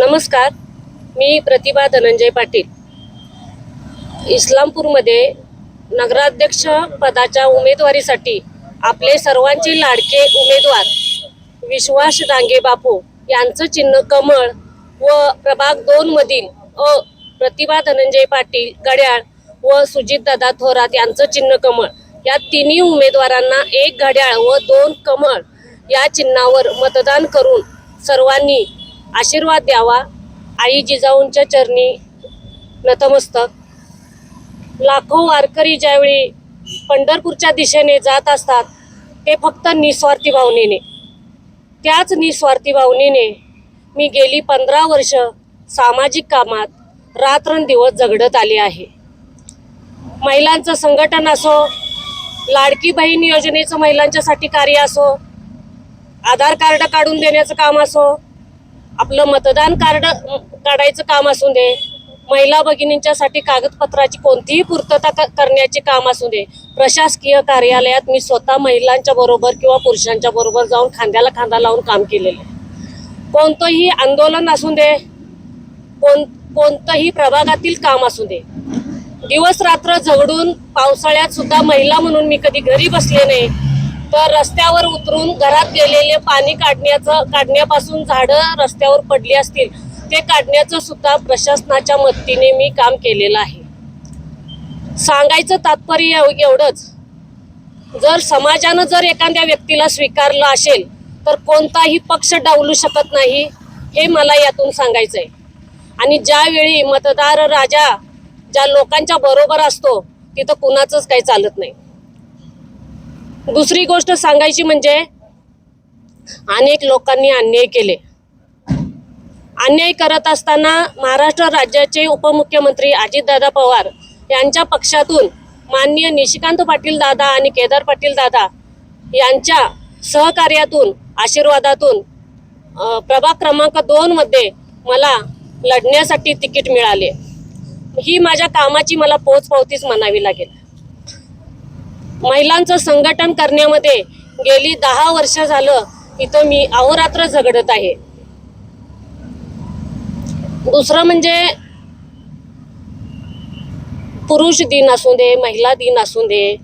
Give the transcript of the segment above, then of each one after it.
नमस्कार मी प्रतिभा धनंजय पाटील. इस्लामपूरमध्ये नगराध्यक्ष पदाच्या उमेदवारीसाठी आपले सर्वांचे लाडके उमेदवार विश्वास डांगे बापू यांचं चिन्ह कमळ व प्रभाग दोनमधील अ प्रतिभा धनंजय पाटील गड्याळ व सुजितदादा थोरात यांचं चिन्ह कमळ. या तिन्ही उमेदवारांना एक घड्याळ व दोन कमळ या चिन्हावर मतदान करून सर्वांनी आशीर्वाद द्यावा. आई जिजाऊंच्या चरणी नतमस्तक. लाखो वारकरी ज्यावेळी पंढरपूरच्या दिशेने जात असतात ते फक्त निस्वार्थी भावनेने. त्याच निस्वार्थी भावनेने मी गेली पंधरा वर्ष सामाजिक कामात रात्रंदिवस झगडत आले आहे. महिलांचं संघटन असो लाडकी बहीण योजनेचं महिलांच्यासाठी कार्य असो आधार कार्ड काढून देण्याचं काम असो आपलं मतदान कार्ड काढायचं काम असू दे महिला भगिनींच्यासाठी कागदपत्राची कोणतीही पूर्तता क- करण्याचे काम असू दे प्रशासकीय कार्यालयात मी स्वतः महिलांच्या बरोबर किंवा पुरुषांच्या बरोबर जाऊन खांद्याला खांदा लावून काम केलेलं आहे. कोणतंही आंदोलन असू दे कोण कोणतंही प्रभागातील काम असू दे दिवस रात्र झगडून पावसाळ्यात सुद्धा महिला म्हणून मी कधी घरी बसले नाही तर रस्त्यावर उतरून घरात गेलेले पाणी काढण्याचं काढण्यापासून झाडं रस्त्यावर पडली असतील ते काढण्याचं सुद्धा प्रशासनाच्या मदतीने मी काम केलेलं आहे. सांगायचं तात्पर्य एवढंच जर समाजानं जर एखाद्या व्यक्तीला स्वीकारलं असेल तर कोणताही पक्ष डावलू शकत नाही हे मला यातून सांगायचं आहे आणि ज्यावेळी मतदार राजा ज्या लोकांच्या बरोबर असतो तिथं कुणाचंच काही चालत नाही. दुसरी गोष्ट सांगायची म्हणजे अनेक लोकांनी अन्याय केले. अन्याय करत असताना महाराष्ट्र राज्याचे उपमुख्यमंत्री अजितदादा पवार यांच्या पक्षातून माननीय निशिकांत पाटील दादा आणि केदार पाटील दादा यांच्या सहकार्यातून आशीर्वादातून प्रभाग क्रमांक दोनमध्ये मला लढण्यासाठी तिकीट मिळाले. ही माझ्या कामाची मला पोचपावतीच म्हणावी लागेल. महिलांचं संघटन करण्यामध्ये गेली दहा वर्ष झालं इथं मी अहोरात्र झगडत आहे. दुसरं म्हणजे पुरुष दिन असू दे महिला दिन असू दे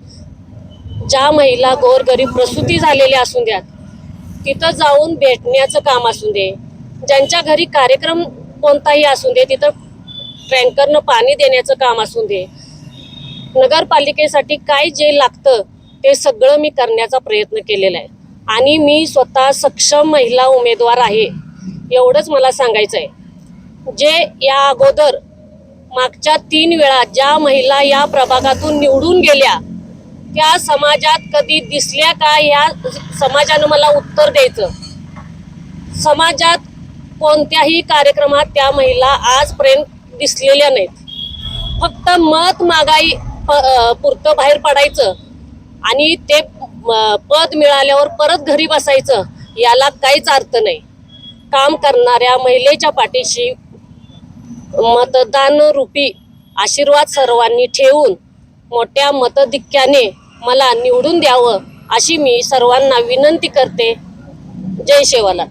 ज्या महिला गोरगरीब प्रसूती झालेल्या असू द्यात तिथं जाऊन भेटण्याचं काम असू दे ज्यांच्या घरी कार्यक्रम कोणताही असू दे तिथं टँकरनं पाणी देण्याचं काम असू दे नगरपालिकेसाठी काय जे लागतं ते सगळं मी करण्याचा प्रयत्न केलेला आहे. आणि मी स्वतः सक्षम महिला उमेदवार आहे एवढंच मला सांगायचं आहे जे या अगोदर मागच्या तीन वेळा ज्या महिला या प्रभागातून निवडून गेल्या त्या समाजात कधी दिसल्या का या समाजानं मला उत्तर द्यायचं. समाजात कोणत्याही कार्यक्रमात त्या महिला आजपर्यंत दिसलेल्या नाहीत. फक्त मत मागाई पुरतं बाहेर पडायचं आणि ते पद मिळाल्यावर परत घरी बसायचं याला काहीच अर्थ नाही. काम करणाऱ्या महिलेच्या पाठीशी मतदान रूपी आशीर्वाद सर्वांनी ठेवून मोठ्या मतधिक्याने मला निवडून द्यावं अशी मी सर्वांना विनंती करते. जय शेवाला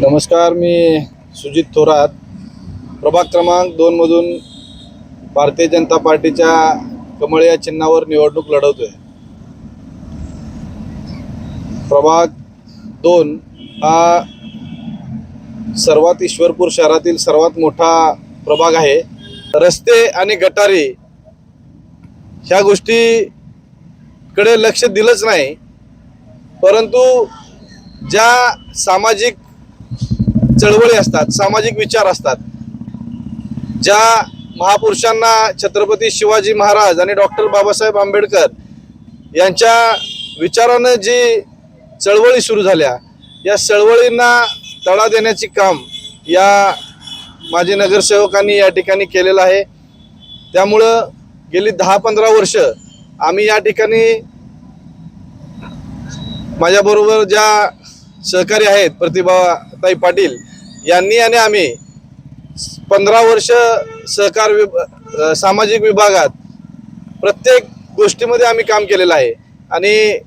नमस्कार मी सुजित थोरात. प्रभाग क्रमांक दोनमधून भारतीय जनता पार्टीच्या कमळ या चिन्हावर निवडणूक लढवतोय. प्रभाग दोन हा सर्वात ईश्वरपूर शहरातील सर्वात मोठा प्रभाग आहे. रस्ते आणि गटारी ह्या गोष्टीकडे लक्ष दिलंच नाही. परंतु ज्या सामाजिक चळवळी असतात सामाजिक विचार असतात ज्या महापुरुषांना छत्रपती शिवाजी महाराज आणि डॉक्टर बाबासाहेब आंबेडकर यांच्या विचारानं जी चळवळी सुरू झाल्या या चळवळींना तडा देण्याचे काम या माजी नगरसेवकांनी या ठिकाणी केलेलं आहे. त्यामुळं गेली दहा पंधरा वर्ष आम्ही या ठिकाणी माझ्याबरोबर ज्या सहकारी आहेत प्रतिभाताई पाटील यांनी आणि आम्ही पंधरा वर्ष सहकार विभ सामाजिक विभागात प्रत्येक गोष्टीमध्ये आम्ही काम केलेलं आहे. आणि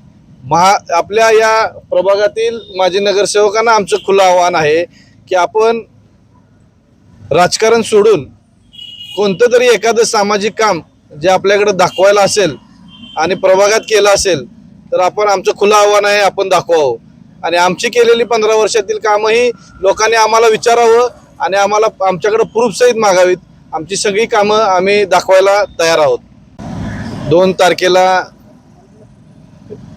महा आपल्या या प्रभागातील माजी नगरसेवकांना आमचं खुलं आव्हान आहे की आपण राजकारण सोडून कोणतं तरी एखादं सामाजिक काम जे आपल्याकडे दाखवायला असेल आणि प्रभागात केलं असेल तर आपण आमचं खुलं आव्हान आहे आपण दाखवावं. आणि आमची केलेली पंधरा वर्षातील कामंही लोकांनी आम्हाला विचारावं आणि आम्हाला आमच्याकडे प्रूफसहित मागावीत. आमची सगळी कामं आम्ही दाखवायला तयार आहोत. दोन तारखेला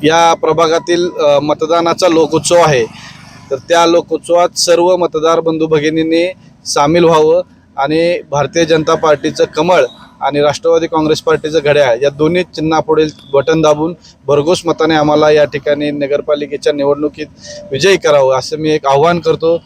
या प्रभागातील मतदानाचा लोकोत्सव आहे. तर त्या लोकोत्सवात सर्व मतदार बंधू भगिनींनी सामील व्हावं आणि भारतीय जनता पार्टीचं कमळ आणि राष्ट्रवादी काँग्रेस पार्टीचं घड्याळ या दोन्ही चिन्हापुढील बटन दाबून भरघोस मताने आम्हाला या ठिकाणी नगरपालिकेच्या निवडणुकीत विजयी करावं असं मी एक आव्हान करतो.